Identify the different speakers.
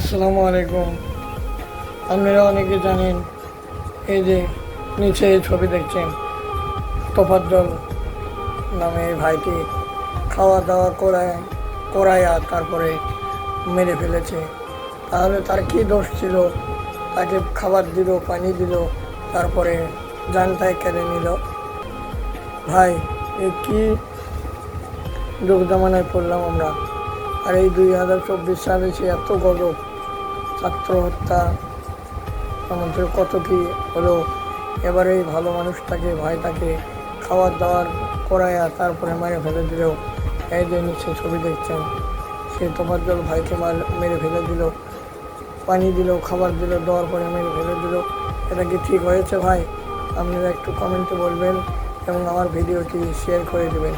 Speaker 1: আসসালামু আলাইকুম। আপনারা অনেকে জানেন, এই যে নিচে ছবি দেখছেন তোফাজ্জল নামে এই ভাইটি খাওয়া দাওয়া করায় করাইয়া তারপরে মেরে ফেলেছে। তাহলে তার কী দোষ ছিল? তাকে খাবার দিল, পানি দিল, তারপরে জানটাই কেড়ে নিল। ভাই, এ কী যুগ পড়লাম আমরা? আর এই দুই হাজার চব্বিশ সালে সে এত গজব। ছাত্র হত্যা কত কি হলো? এবারে ভালো মানুষটাকে, ভাইটাকে খাওয়ার দাওয়ার করাইয়া তারপরে মেরে ফেলে দিল। এই যে নিচে ছবি দেখছেন, সে তোমার জল ভাইকে মার, মেরে ফেলে দিল। পানি দিল, খাবার দিল, দেওয়ার পরে মেরে ফেলে দিল। এটা কি ঠিক হয়েছে ভাই? আপনারা একটু কমেন্টে বলবেন এবং আমার ভিডিওটি শেয়ার করে দেবেন।